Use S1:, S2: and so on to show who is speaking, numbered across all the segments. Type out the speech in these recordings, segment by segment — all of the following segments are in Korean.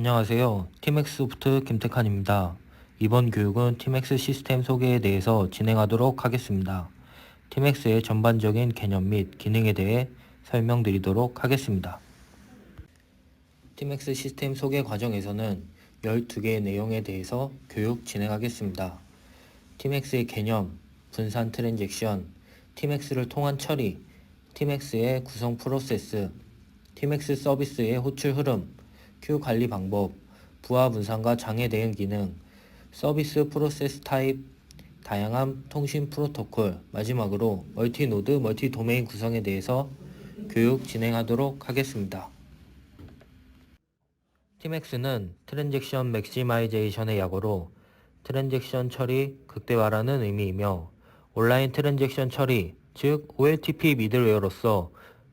S1: 안녕하세요. 팀엑스 소프트 김태칸입니다. 이번 교육은 팀엑스 시스템 소개에 대해서 진행하도록 하겠습니다. 팀엑스의 전반적인 개념 및 기능에 대해 설명드리도록 하겠습니다. 팀엑스 시스템 소개 과정에서는 12개의 내용에 대해서 교육 진행하겠습니다. 팀엑스의 개념, 분산 트랜잭션, 팀엑스를 통한 처리, 팀엑스의 구성 프로세스, 팀엑스 서비스의 호출 흐름, 큐 관리 방법, 부하 분산과 장애 대응 기능, 서비스 프로세스 타입, 다양한 통신 프로토콜, 마지막으로 멀티 노드, 멀티 도메인 구성에 대해서 교육 진행하도록 하겠습니다. 팀엑스는 트랜잭션 맥시마이제이션의 약어로 트랜잭션 처리 극대화라는 의미이며 온라인 트랜잭션 처리, 즉 OLTP 미들웨어로서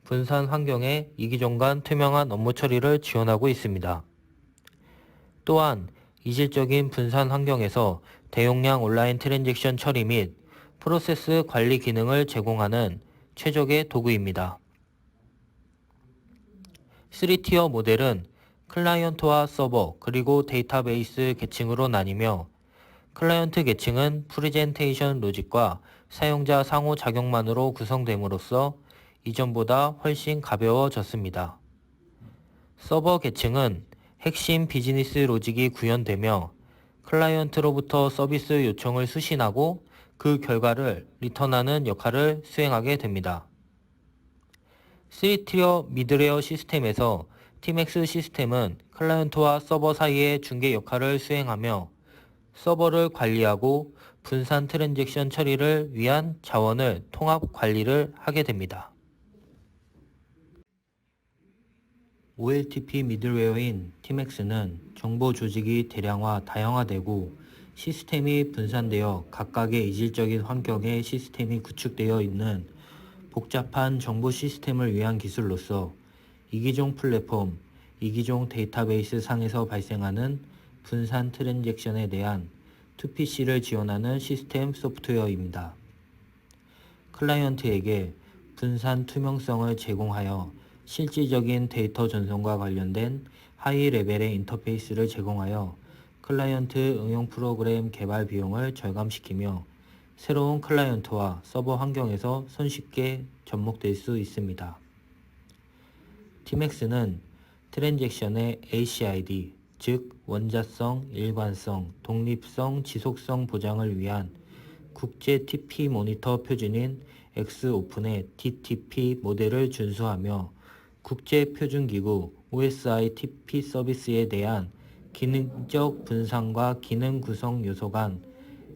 S1: 분산 환경의 이기종 간 투명한 업무 처리를 지원하고 있습니다. 또한 이질적인 분산 환경에서 대용량 온라인 트랜잭션 처리 및 프로세스 관리 기능을 제공하는 최적의 도구입니다. 3티어 모델은 클라이언트와 서버 그리고 데이터베이스 계층으로 나뉘며 클라이언트 계층은 프리젠테이션 로직과 사용자 상호작용만으로 구성됨으로써 이전보다 훨씬 가벼워졌습니다. 서버 계층은 핵심 비즈니스 로직이 구현되며 클라이언트로부터 서비스 요청을 수신하고 그 결과를 리턴하는 역할을 수행하게 됩니다. 3티어 미드레어 시스템에서 팀엑스 시스템은 클라이언트와 서버 사이의 중개 역할을 수행하며 서버를 관리하고 분산 트랜잭션 처리를 위한 자원을 통합 관리를 하게 됩니다. OLTP 미들웨어인 팀엑스는 정보 조직이 대량화, 다양화되고 시스템이 분산되어 각각의 이질적인 환경에 시스템이 구축되어 있는 복잡한 정보 시스템을 위한 기술로서 이기종 플랫폼, 이기종 데이터베이스 상에서 발생하는 분산 트랜잭션에 대한 2PC를 지원하는 시스템 소프트웨어입니다. 클라이언트에게 분산 투명성을 제공하여 실질적인 데이터 전송과 관련된 하이 레벨의 인터페이스를 제공하여 클라이언트 응용 프로그램 개발 비용을 절감시키며 새로운 클라이언트와 서버 환경에서 손쉽게 접목될 수 있습니다. 팀엑스는 트랜잭션의 ACID, 즉 원자성, 일관성, 독립성, 지속성 보장을 위한 국제 TP 모니터 표준인 X오픈의 TTP 모델을 준수하며 국제표준기구 OSI TP 서비스에 대한 기능적 분산과 기능 구성 요소 간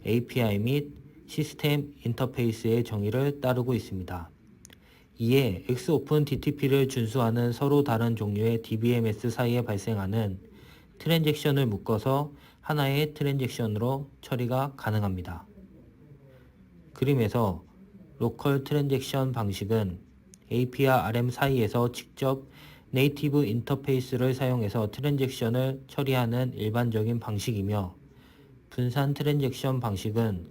S1: API 및 시스템 인터페이스의 정의를 따르고 있습니다. 이에 X오픈 DTP를 준수하는 서로 다른 종류의 DBMS 사이에 발생하는 트랜잭션을 묶어서 하나의 트랜잭션으로 처리가 가능합니다. 그림에서 로컬 트랜잭션 방식은 AP와 RM 사이에서 직접 네이티브 인터페이스를 사용해서 트랜잭션을 처리하는 일반적인 방식이며 분산 트랜잭션 방식은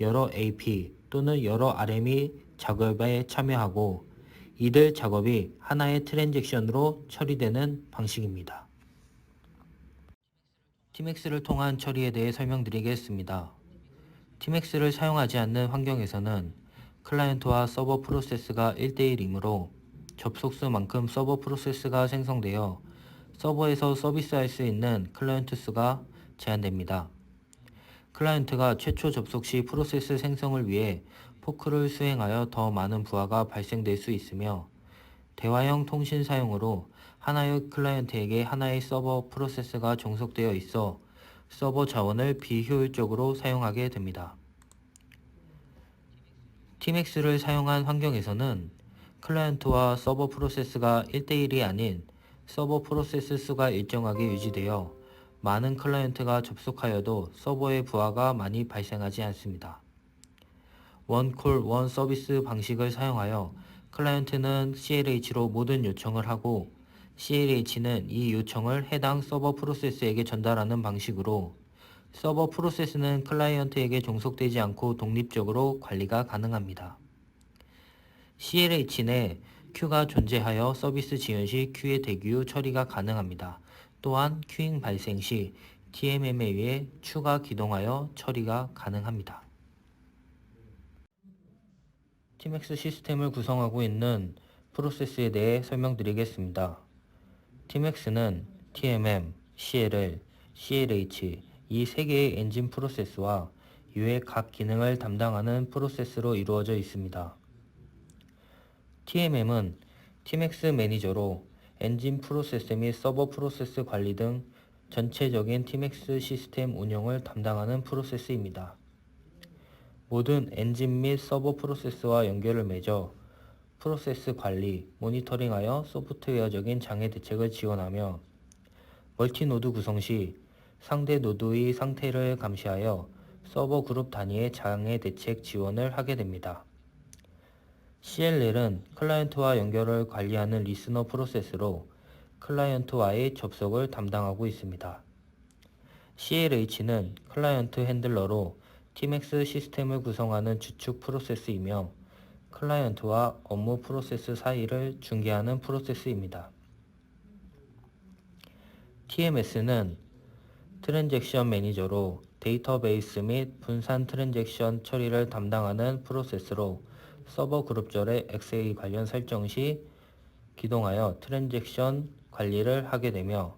S1: 여러 AP 또는 여러 RM이 작업에 참여하고 이들 작업이 하나의 트랜잭션으로 처리되는 방식입니다. 팀엑스를 통한 처리에 대해 설명드리겠습니다. 팀엑스를 사용하지 않는 환경에서는 클라이언트와 서버 프로세스가 1대1이므로 접속수만큼 서버 프로세스가 생성되어 서버에서 서비스할 수 있는 클라이언트 수가 제한됩니다. 클라이언트가 최초 접속 시 프로세스 생성을 위해 포크를 수행하여 더 많은 부하가 발생될 수 있으며 대화형 통신 사용으로 하나의 클라이언트에게 하나의 서버 프로세스가 종속되어 있어 서버 자원을 비효율적으로 사용하게 됩니다. 팀엑스를 사용한 환경에서는 클라이언트와 서버 프로세스가 1대1이 아닌 서버 프로세스 수가 일정하게 유지되어 많은 클라이언트가 접속하여도 서버의 부하가 많이 발생하지 않습니다. 원콜 원 서비스 방식을 사용하여 클라이언트는 CLH로 모든 요청을 하고 CLH는 이 요청을 해당 서버 프로세스에게 전달하는 방식으로 서버 프로세스는 클라이언트에게 종속되지 않고 독립적으로 관리가 가능합니다. CLH 내 큐가 존재하여 서비스 지연 시 대기 후 처리가 가능합니다. 또한 큐잉 발생 시 TMM에 의해 추가 기동하여 처리가 가능합니다. TMX 시스템을 구성하고 있는 프로세스에 대해 설명드리겠습니다. TMX는 TMM, CLL, CLH 이 세 개의 엔진 프로세스와 이외 각 기능을 담당하는 프로세스로 이루어져 있습니다. TMM은 TMX 매니저로 엔진 프로세스 및 서버 프로세스 관리 등 전체적인 TMX 시스템 운영을 담당하는 프로세스입니다. 모든 엔진 및 서버 프로세스와 연결을 맺어 프로세스 관리, 모니터링하여 소프트웨어적인 장애 대책을 지원하며 멀티노드 구성 시 상대 노드의 상태를 감시하여 서버 그룹 단위의 장애 대책 지원을 하게 됩니다. CLL은 클라이언트와 연결을 관리하는 리스너 프로세스로 클라이언트와의 접속을 담당하고 있습니다. CLH는 클라이언트 핸들러로 TMX 시스템을 구성하는 주축 프로세스이며 클라이언트와 업무 프로세스 사이를 중개하는 프로세스입니다. TMS는 트랜잭션 매니저로 데이터베이스 및 분산 트랜잭션 처리를 담당하는 프로세스로 서버 그룹절의 XA 관련 설정 시 기동하여 트랜잭션 관리를 하게 되며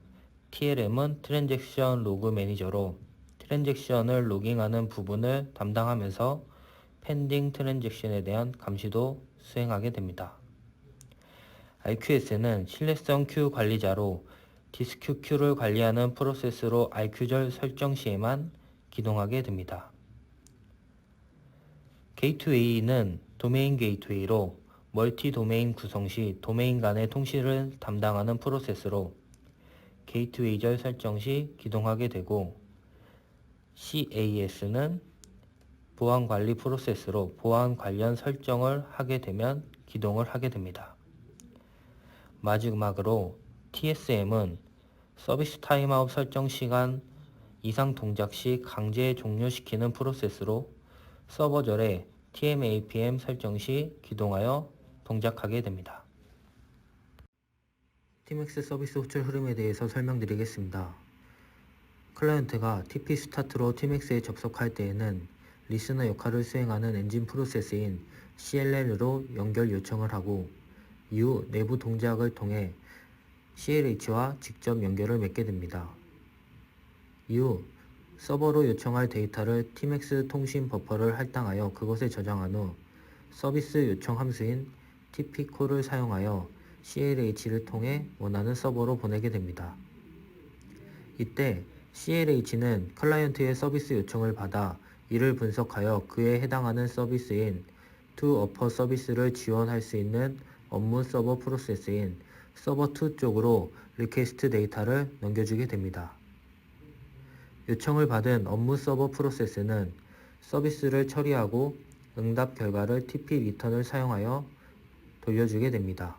S1: TLM은 트랜잭션 로그 매니저로 트랜잭션을 로깅하는 부분을 담당하면서 펜딩 트랜잭션에 대한 감시도 수행하게 됩니다. IQS는 신뢰성 큐 관리자로 디스큐 큐를 관리하는 프로세스로 IQ절 설정 시에만 기동하게 됩니다. 게이트웨이는 도메인 게이트웨이로 멀티 도메인 구성 시 도메인 간의 통신을 담당하는 프로세스로 게이트웨이절 설정 시 기동하게 되고 CAS는 보안 관리 프로세스로 보안 관련 설정을 하게 되면 기동을 하게 됩니다. 마지막으로 TSM은 서비스 타임아웃 설정 시간 이상 동작 시 강제 종료시키는 프로세스로 서버절에 TMAPM 설정 시 기동하여 동작하게 됩니다. TMX 서비스 호출 흐름에 대해서 설명드리겠습니다. 클라이언트가 TP 스타트로 TMX에 접속할 때에는 리스너 역할을 수행하는 엔진 프로세스인 CLL로 연결 요청을 하고 이후 내부 동작을 통해 CLH와 직접 연결을 맺게 됩니다. 이후 서버로 요청할 데이터를 TMX 통신 버퍼를 할당하여 그것에 저장한 후 서비스 요청 함수인 TP콜을 사용하여 CLH를 통해 원하는 서버로 보내게 됩니다. 이때 CLH는 클라이언트의 서비스 요청을 받아 이를 분석하여 그에 해당하는 서비스인 upper 서비스를 지원할 수 있는 업무 서버 프로세스인 서버 2 쪽으로 리퀘스트 데이터를 넘겨주게 됩니다. 요청을 받은 업무 서버 프로세스는 서비스를 처리하고 응답 결과를 TP 리턴을 사용하여 돌려주게 됩니다.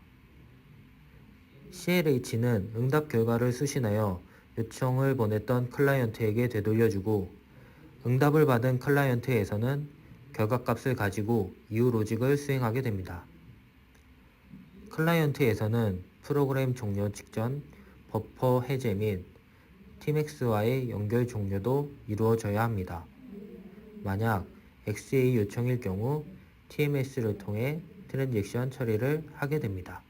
S1: CLH는 응답 결과를 수신하여 요청을 보냈던 클라이언트에게 되돌려주고 응답을 받은 클라이언트에서는 결과값을 가지고 이후 로직을 수행하게 됩니다. 클라이언트에서는 프로그램 종료 직전 버퍼 해제 및 TMX와의 연결 종료도 이루어져야 합니다. 만약 XA 요청일 경우 TMS를 통해 트랜잭션 처리를 하게 됩니다.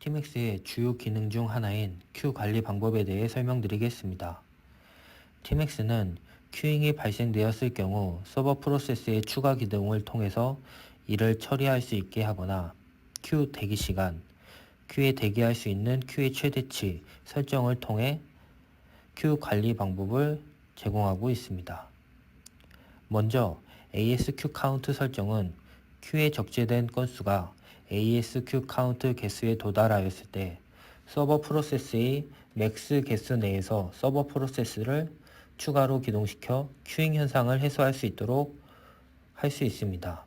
S1: TMX의 주요 기능 중 하나인 큐 관리 방법에 대해 설명드리겠습니다. TMX는 큐잉이 발생되었을 경우 서버 프로세스의 추가 기능을 통해서 이를 처리할 수 있게 하거나 큐 대기 시간, 큐에 대기할 수 있는 큐의 최대치 설정을 통해 큐 관리 방법을 제공하고 있습니다. 먼저 ASQ 카운트 설정은 큐에 적재된 건수가 ASQ 카운트 개수에 도달하였을 때 서버 프로세스의 맥스 개수 내에서 서버 프로세스를 추가로 기동시켜 큐잉 현상을 해소할 수 있도록 할 수 있습니다.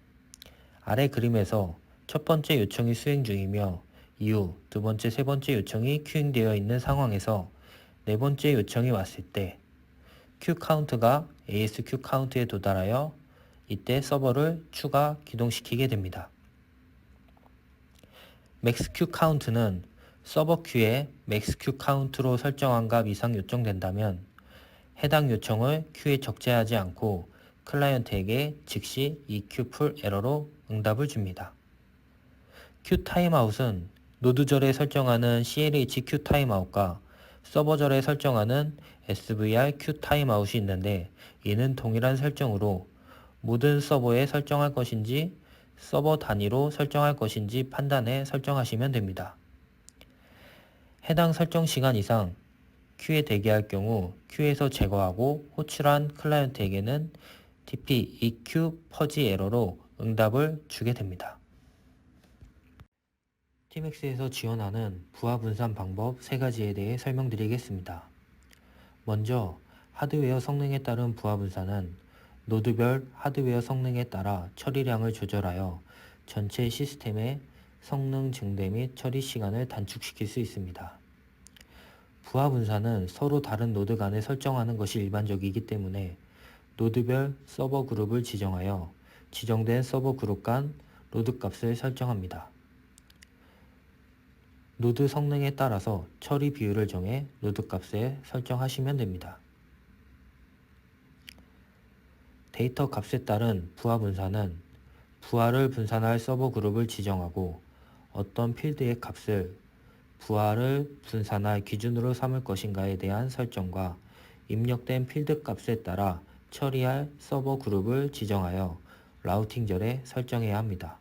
S1: 아래 그림에서 첫 번째 요청이 수행 중이며 이후 두 번째, 세 번째 요청이 큐잉되어 있는 상황에서 네 번째 요청이 왔을 때큐 카운트가 ASQ 카운트에 도달하여 이때 서버를 추가 기동시키게 됩니다. 맥스 큐 카운트는 서버 큐에 맥스 큐 카운트로 설정한 값 이상 요청된다면 해당 요청을 큐에 적재하지 않고 클라이언트에게 즉시 이큐풀 에러로 응답을 줍니다. 큐 타임아웃은 노드절에 설정하는 CLH 큐 타임아웃과 서버절에 설정하는 SVR 큐 타임아웃이 있는데 이는 동일한 설정으로 모든 서버에 설정할 것인지 서버 단위로 설정할 것인지 판단해 설정하시면 됩니다. 해당 설정 시간 이상 큐에 대기할 경우 큐에서 제거하고 호출한 클라이언트에게는 TP EQ 퍼지 에러로 응답을 주게 됩니다. TMX에서 지원하는 부하 분산 방법 3가지에 대해 설명드리겠습니다. 먼저 하드웨어 성능에 따른 부하 분산은 노드별 하드웨어 성능에 따라 처리량을 조절하여 전체 시스템의 성능 증대 및 처리 시간을 단축시킬 수 있습니다. 부하 분산은 서로 다른 노드 간에 설정하는 것이 일반적이기 때문에 노드별 서버 그룹을 지정하여 지정된 서버 그룹 간 로드 값을 설정합니다. 노드 성능에 따라서 처리 비율을 정해 노드 값에 설정하시면 됩니다. 데이터 값에 따른 부하 분산은 부하를 분산할 서버 그룹을 지정하고 어떤 필드의 값을 부하를 분산할 기준으로 삼을 것인가에 대한 설정과 입력된 필드 값에 따라 처리할 서버 그룹을 지정하여 라우팅절에 설정해야 합니다.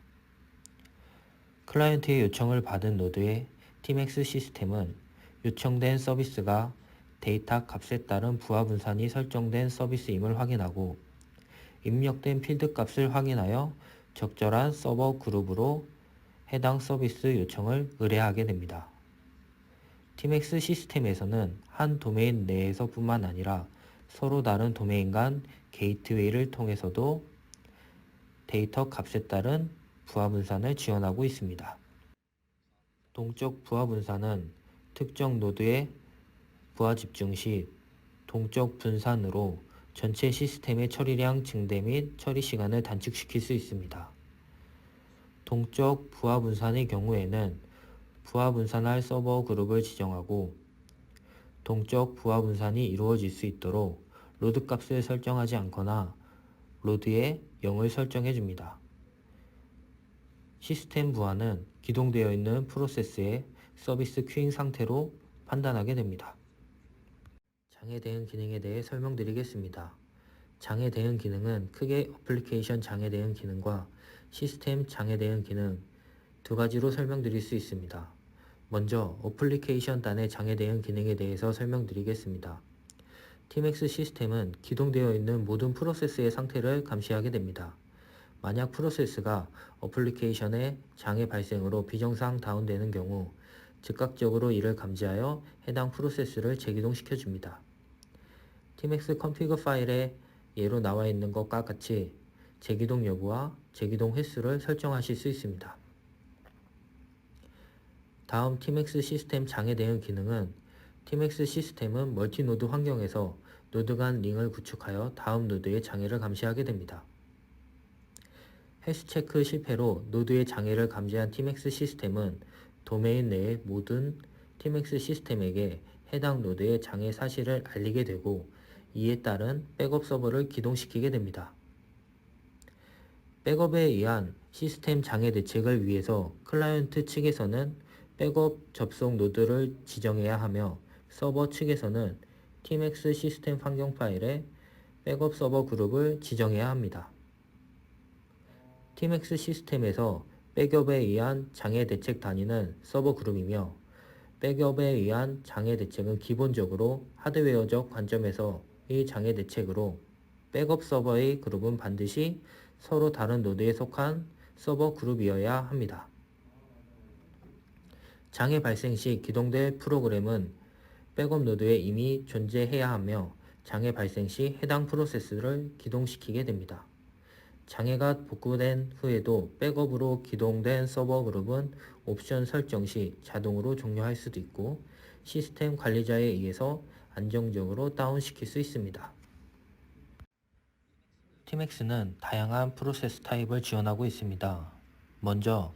S1: 클라이언트의 요청을 받은 노드의 TMX 시스템은 요청된 서비스가 데이터 값에 따른 부하 분산이 설정된 서비스임을 확인하고 입력된 필드 값을 확인하여 적절한 서버 그룹으로 해당 서비스 요청을 의뢰하게 됩니다. TMX 시스템에서는 한 도메인 내에서 뿐만 아니라 서로 다른 도메인 간 게이트웨이를 통해서도 데이터 값에 따른 부하 분산을 지원하고 있습니다. 동적 부하 분산은 특정 노드의 부하 집중 시 동적 분산으로 전체 시스템의 처리량 증대 및 처리 시간을 단축시킬 수 있습니다. 동적 부하 분산의 경우에는 부하 분산할 서버 그룹을 지정하고 동적 부하 분산이 이루어질 수 있도록 로드 값을 설정하지 않거나 로드에 0을 설정해 줍니다. 시스템 부하는 기동되어 있는 프로세스의 서비스 큐잉 상태로 판단하게 됩니다. 장애 대응 기능에 대해 설명드리겠습니다. 장애 대응 기능은 크게 어플리케이션 장애 대응 기능과 시스템 장애 대응 기능 두 가지로 설명드릴 수 있습니다. 먼저 어플리케이션 단의 장애 대응 기능에 대해서 설명드리겠습니다. TMX 시스템은 기동되어 있는 모든 프로세스의 상태를 감시하게 됩니다. 만약 프로세스가 어플리케이션의 장애 발생으로 비정상 다운되는 경우 즉각적으로 이를 감지하여 해당 프로세스를 재기동시켜 줍니다. TMX 컨피그 파일에 예로 나와 있는 것과 같이 재기동 여부와 재기동 횟수를 설정하실 수 있습니다. 다음 TMX 시스템 장애 대응 기능은 TMX 시스템은 멀티노드 환경에서 노드 간 링을 구축하여 다음 노드의 장애를 감시하게 됩니다. 헬스 체크 실패로 노드의 장애를 감지한 TMX 시스템은 도메인 내의 모든 TMX 시스템에게 해당 노드의 장애 사실을 알리게 되고 이에 따른 백업 서버를 기동시키게 됩니다. 백업에 의한 시스템 장애 대책을 위해서 클라이언트 측에서는 백업 접속 노드를 지정해야 하며 서버 측에서는 TMX 시스템 환경 파일에 백업 서버 그룹을 지정해야 합니다. TMX 시스템에서 백업에 의한 장애 대책 단위는 서버 그룹이며 백업에 의한 장애 대책은 기본적으로 하드웨어적 관점에서의 장애 대책으로 백업 서버의 그룹은 반드시 서로 다른 노드에 속한 서버 그룹이어야 합니다. 장애 발생 시 기동될 프로그램은 백업 노드에 이미 존재해야 하며 장애 발생 시 해당 프로세스를 기동시키게 됩니다. 장애가 복구된 후에도 백업으로 기동된 서버 그룹은 옵션 설정 시 자동으로 종료할 수도 있고 시스템 관리자에 의해서 안정적으로 다운시킬 수 있습니다. TMX는 다양한 프로세스 타입을 지원하고 있습니다. 먼저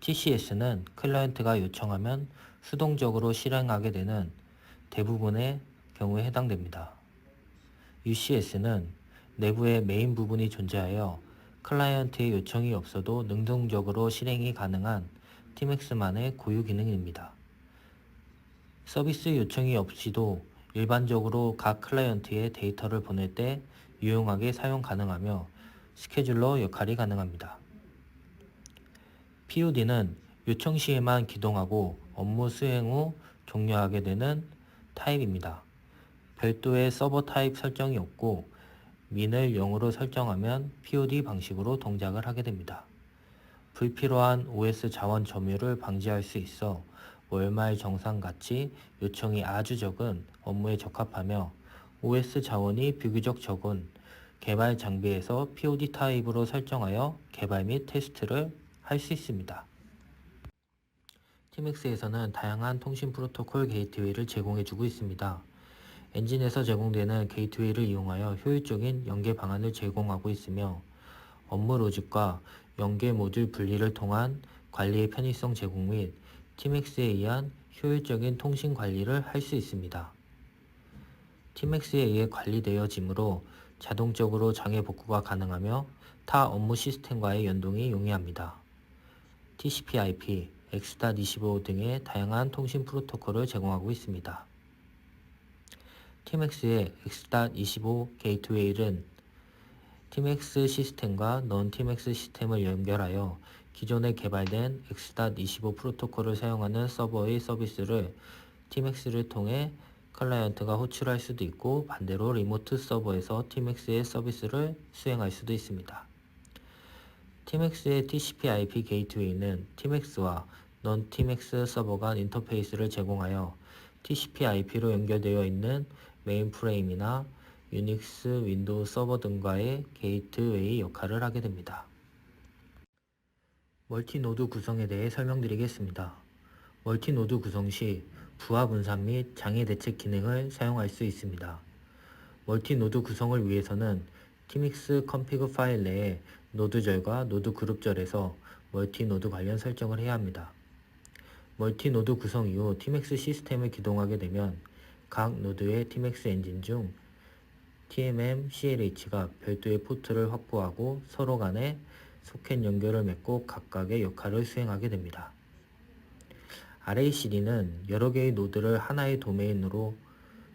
S1: TCS는 클라이언트가 요청하면 수동적으로 실행하게 되는 대부분의 경우에 해당됩니다. UCS는 내부에 메인 부분이 존재하여 클라이언트의 요청이 없어도 능동적으로 실행이 가능한 TMX만의 고유 기능입니다. 서비스 요청이 없이도 일반적으로 각 클라이언트에 데이터를 보낼 때 유용하게 사용 가능하며 스케줄러 역할이 가능합니다. POD는 요청 시에만 기동하고 업무 수행 후 종료하게 되는 타입입니다. 별도의 서버 타입 설정이 없고 민을 0으로 설정하면 POD 방식으로 동작을 하게 됩니다. 불필요한 OS 자원 점유를 방지할 수 있어 월말 정상같이 요청이 아주 적은 업무에 적합하며 OS 자원이 비교적 적은 개발 장비에서 POD 타입으로 설정하여 개발 및 테스트를 할 수 있습니다. TMX에서는 다양한 통신 프로토콜 게이트웨이를 제공해주고 있습니다. 엔진에서 제공되는 게이트웨이를 이용하여 효율적인 연계 방안을 제공하고 있으며 업무 로직과 연계 모듈 분리를 통한 관리의 편의성 제공 및 TMX에 의한 효율적인 통신 관리를 할 수 있습니다. TMX에 의해 관리되어지므로 자동적으로 장애 복구가 가능하며 타 업무 시스템과의 연동이 용이합니다. TCP/IP, X.25 등의 다양한 통신 프로토콜을 제공하고 있습니다. TMX의 X.25 게이트웨이는 TMX 시스템과 넌 TMX 시스템을 연결하여 기존에 개발된 X.25 프로토콜을 사용하는 서버의 서비스를 TMX를 통해 클라이언트가 호출할 수도 있고 반대로 리모트 서버에서 TMX의 서비스를 수행할 수도 있습니다. TMX의 TCP/IP 게이트웨이는 TMX와 넌 TMX 서버 간 인터페이스를 제공하여 TCP/IP로 연결되어 있는 메인프레임이나 유닉스, 윈도우 서버 등과의 게이트웨이 역할을 하게 됩니다. 멀티노드 구성에 대해 설명드리겠습니다. 멀티노드 구성 시 부하 분산 및 장애 대책 기능을 사용할 수 있습니다. 멀티노드 구성을 위해서는 TMX 컨피그 파일 내에 노드절과 노드 그룹절에서 멀티노드 관련 설정을 해야 합니다. 멀티노드 구성 이후 TMX 시스템을 기동하게 되면 각 노드의 TMX 엔진 중 TMM, CLH가 별도의 포트를 확보하고 서로 간에 소켓 연결을 맺고 각각의 역할을 수행하게 됩니다. RACD는 여러 개의 노드를 하나의 도메인으로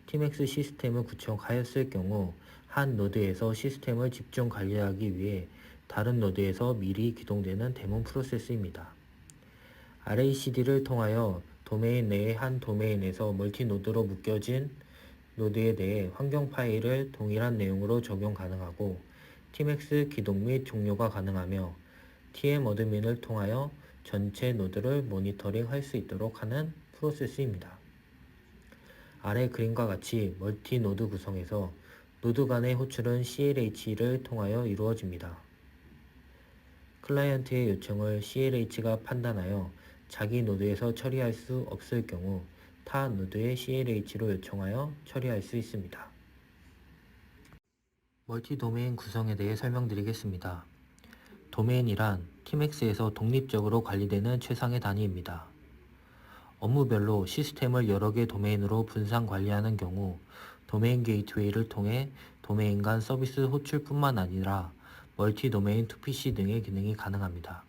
S1: TMX 시스템을 구축하였을 경우 한 노드에서 시스템을 집중 관리하기 위해 다른 노드에서 미리 기동되는 데몬 프로세스입니다. RACD를 통하여 도메인 내의 한 도메인에서 멀티 노드로 묶여진 노드에 대해 환경 파일을 동일한 내용으로 적용 가능하고 TMX 기동 및 종료가 가능하며 TM 어드민을 통하여 전체 노드를 모니터링 할 수 있도록 하는 프로세스입니다. 아래 그림과 같이 멀티 노드 구성에서 노드 간의 호출은 CLH를 통하여 이루어집니다. 클라이언트의 요청을 CLH가 판단하여 자기 노드에서 처리할 수 없을 경우 타 노드의 CLH로 요청하여 처리할 수 있습니다. 멀티 도메인 구성에 대해 설명드리겠습니다. 도메인이란 TMX에서 독립적으로 관리되는 최상의 단위입니다. 업무별로 시스템을 여러 개 도메인으로 분산 관리하는 경우 도메인 게이트웨이를 통해 도메인 간 서비스 호출뿐만 아니라 멀티 도메인 2PC 등의 기능이 가능합니다.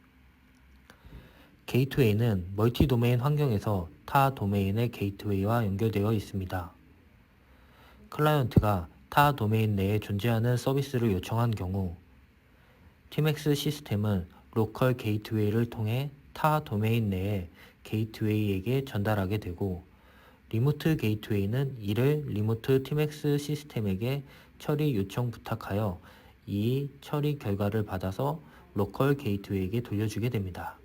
S1: 게이트웨이는 멀티 도메인 환경에서 타 도메인의 게이트웨이와 연결되어 있습니다. 클라이언트가 타 도메인 내에 존재하는 서비스를 요청한 경우 TMX 시스템은 로컬 게이트웨이를 통해 타 도메인 내의 게이트웨이에게 전달하게 되고 리모트 게이트웨이는 이를 리모트 TMX 시스템에게 처리 요청 부탁하여 이 처리 결과를 받아서 로컬 게이트웨이에게 돌려주게 됩니다.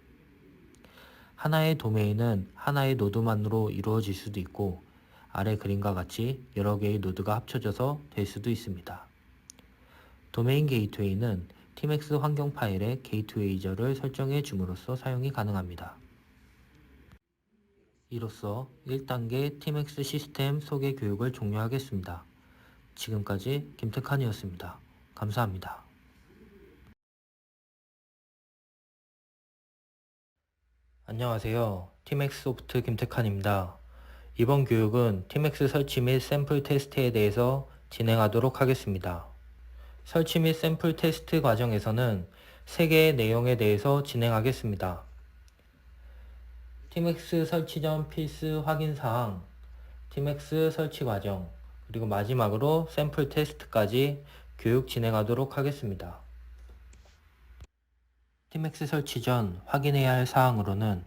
S1: 하나의 도메인은 하나의 노드만으로 이루어질 수도 있고 아래 그림과 같이 여러 개의 노드가 합쳐져서 될 수도 있습니다. 도메인 게이트웨이는 TMX 환경 파일에 게이트웨이저를 설정해 줌으로써 사용이 가능합니다. 이로써 1단계 TMX 시스템 소개 교육을 종료하겠습니다. 지금까지 김태칸이었습니다. 감사합니다. 안녕하세요. 팀엑스 소프트 김태칸입니다. 이번 교육은 팀엑스 설치 및 샘플 테스트에 대해서 진행하도록 하겠습니다. 설치 및 샘플 테스트 과정에서는 3개의 내용에 대해서 진행하겠습니다. 팀엑스 설치 전 필수 확인 사항, 팀엑스 설치 과정, 그리고 마지막으로 샘플 테스트까지 교육 진행하도록 하겠습니다. 팀엑스 설치 전 확인해야 할 사항으로는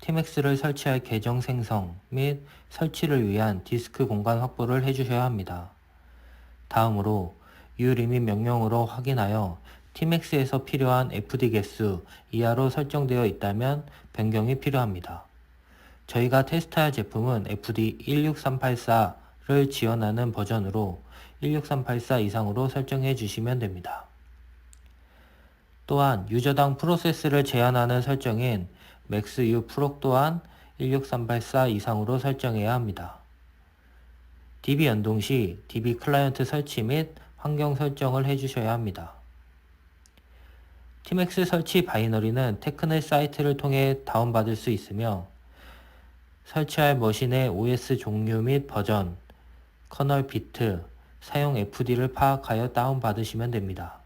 S1: 팀엑스를 설치할 계정 생성 및 설치를 위한 디스크 공간 확보를 해주셔야 합니다. 다음으로 및 명령으로 확인하여 팀엑스에서 필요한 FD 개수 이하로 설정되어 있다면 변경이 필요합니다. 저희가 테스트할 제품은 FD 16384를 지원하는 버전으로 16384 이상으로 설정해 주시면 됩니다. 또한 유저당 프로세스를 제한하는 설정인 maxu 프로 또한 16384 이상으로 설정해야 합니다. DB 연동 시 DB 클라이언트 설치 및 환경 설정을 해주셔야 합니다. 팀엑스 설치 바이너리는 테크넷 사이트를 통해 다운받을 수 있으며 설치할 머신의 OS 종류 및 버전, 커널 비트, 사용 FD를 파악하여 다운받으시면 됩니다.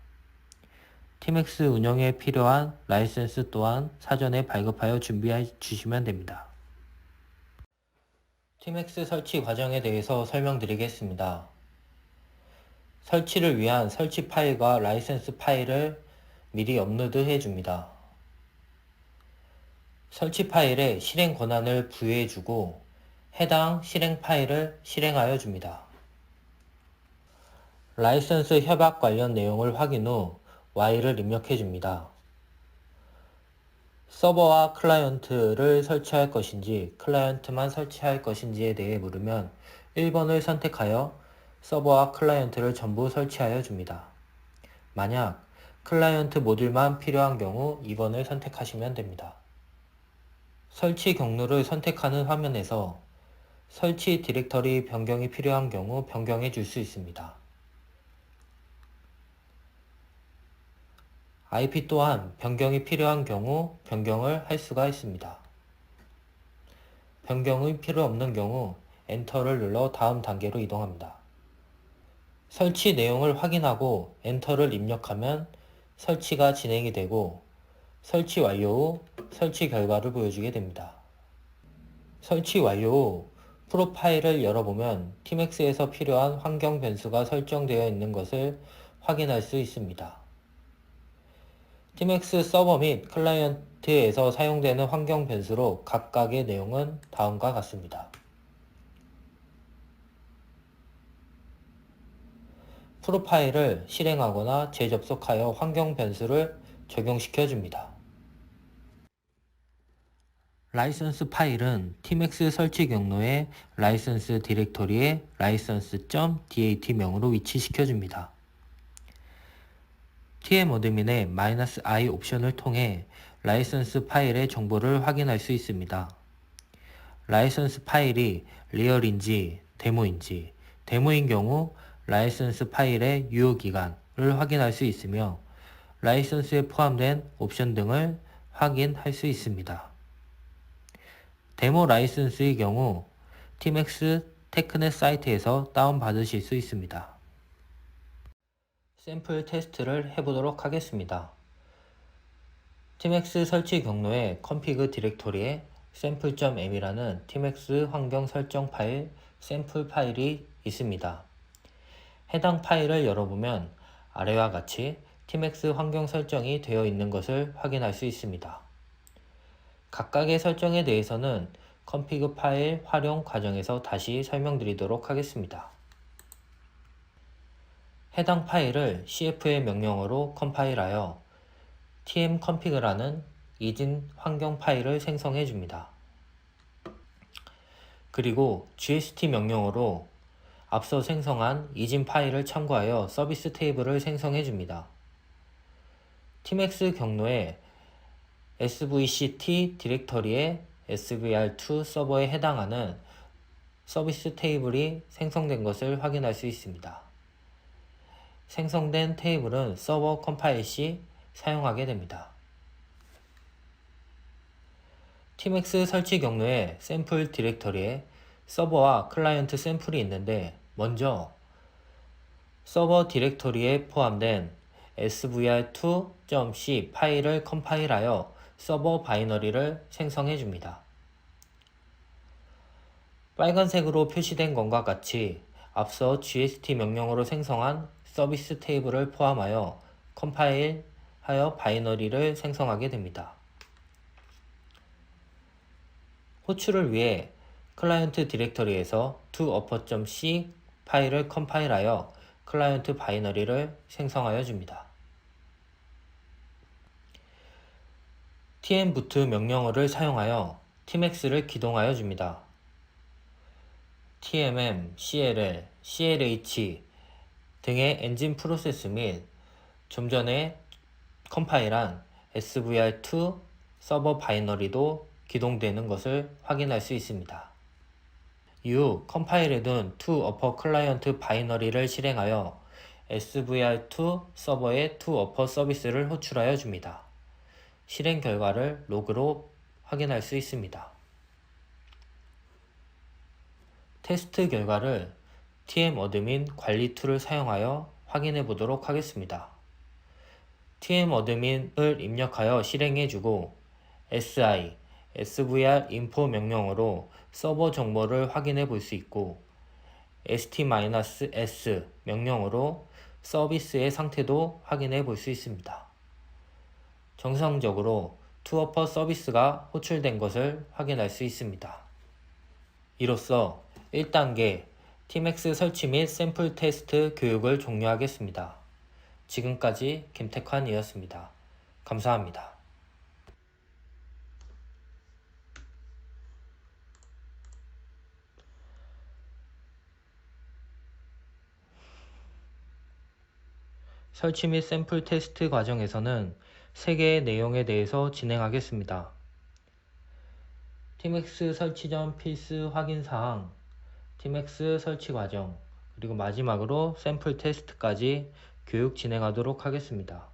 S1: 팀엑스 운영에 필요한 라이센스 또한 사전에 발급하여 준비해 주시면 됩니다. 팀엑스 설치 과정에 대해서 설명드리겠습니다. 설치를 위한 설치 파일과 라이센스 파일을 미리 업로드 해 줍니다. 설치 파일에 실행 권한을 부여해 주고 해당 실행 파일을 실행하여 줍니다. 라이선스 협약 관련 내용을 확인 후 Y를 입력해 줍니다. 서버와 클라이언트를 설치할 것인지 클라이언트만 설치할 것인지에 대해 물으면 1번을 선택하여 서버와 클라이언트를 전부 설치하여 줍니다. 만약 클라이언트 모듈만 필요한 경우 2번을 선택하시면 됩니다. 설치 경로를 선택하는 화면에서 설치 디렉터리 변경이 필요한 경우 변경해 줄 수 있습니다. IP 또한 변경이 필요한 경우 변경을 할 수가 있습니다. 변경이 필요 없는 경우 엔터를 눌러 다음 단계로 이동합니다. 설치 내용을 확인하고 엔터를 입력하면 설치가 진행이 되고 설치 완료 후 설치 결과를 보여주게 됩니다. 설치 완료 후 프로파일을 열어보면 팀엑스에서 필요한 환경 변수가 설정되어 있는 것을 확인할 수 있습니다. 팀엑스 서버 및 클라이언트에서 사용되는 환경 변수로 각각의 내용은 다음과 같습니다. 프로파일을 실행하거나 재접속하여 환경 변수를 적용시켜 줍니다. 라이선스 파일은 팀엑스 설치 경로에 라이선스 디렉토리에 license.dat명으로 위치시켜 줍니다. TM 어드민의 "-i 옵션을 통해 라이선스 파일의 정보를 확인할 수 있습니다. 라이선스 파일이 리얼인지 데모인지, 데모인 경우 라이선스 파일의 유효 기간을 확인할 수 있으며 라이선스에 포함된 옵션 등을 확인할 수 있습니다. 데모 라이선스의 경우 팀엑스 테크넷 사이트에서 다운받으실 수 있습니다. 샘플 테스트를 해보도록 하겠습니다. 팀엑스 설치 경로에 config 디렉토리에 sample.m이라는 팀엑스 환경 설정 파일 샘플 파일이 있습니다. 해당 파일을 열어보면 아래와 같이 팀엑스 환경 설정이 되어 있는 것을 확인할 수 있습니다. 각각의 설정에 대해서는 config 파일 활용 과정에서 다시 설명드리도록 하겠습니다. 해당 파일을 cf의 명령어로 컴파일하여 tmconfig라는 이진 환경 파일을 생성해 줍니다. 그리고 gst 명령어로 앞서 생성한 이진 파일을 참고하여 서비스 테이블을 생성해 줍니다. tmax 경로에 svct 디렉터리의 svr2 서버에 해당하는 서비스 테이블이 생성된 것을 확인할 수 있습니다. 생성된 테이블은 서버 컴파일 시 사용하게 됩니다. TMX 설치 경로에 샘플 디렉터리에 서버와 클라이언트 샘플이 있는데 먼저 서버 디렉터리에 포함된 svr2.c 파일을 컴파일하여 서버 바이너리를 생성해 줍니다. 빨간색으로 표시된 것과 같이 앞서 GST 명령어로 생성한 서비스 테이블을 포함하여 컴파일하여 바이너리를 생성하게 됩니다. 호출을 위해 클라이언트 디렉터리에서 toupper.c 파일을 컴파일하여 클라이언트 바이너리를 생성하여 줍니다. tmboot 명령어를 사용하여 tmax를 기동하여 줍니다. tmm, cll, clh 등의 엔진 프로세스 및 좀 전에 컴파일한 svr2 서버 바이너리도 기동되는 것을 확인할 수 있습니다. 이후 컴파일해둔 to upper 클라이언트 바이너리를 실행하여 svr2 서버에 to upper 서비스를 호출하여 줍니다. 실행 결과를 로그로 확인할 수 있습니다. 테스트 결과를 tmadmin 관리 툴을 사용하여 확인해 보도록 하겠습니다. tmadmin을 입력하여 실행해 주고 si, svr info 명령어로 서버 정보를 확인해 볼 수 있고 st-s 명령어로 서비스의 상태도 확인해 볼 수 있습니다. 정상적으로 투어퍼 서비스가 호출된 것을 확인할 수 있습니다. 이로써 1단계 TMX 설치 및 샘플 테스트 교육을 종료하겠습니다. 지금까지 김택환이었습니다. 감사합니다. 설치 및 샘플 테스트 과정에서는 3개의 내용에 대해서 진행하겠습니다. TMX 설치 전 필수 확인 사항, TMX 설치 과정, 그리고 마지막으로 샘플 테스트까지 교육 진행하도록 하겠습니다.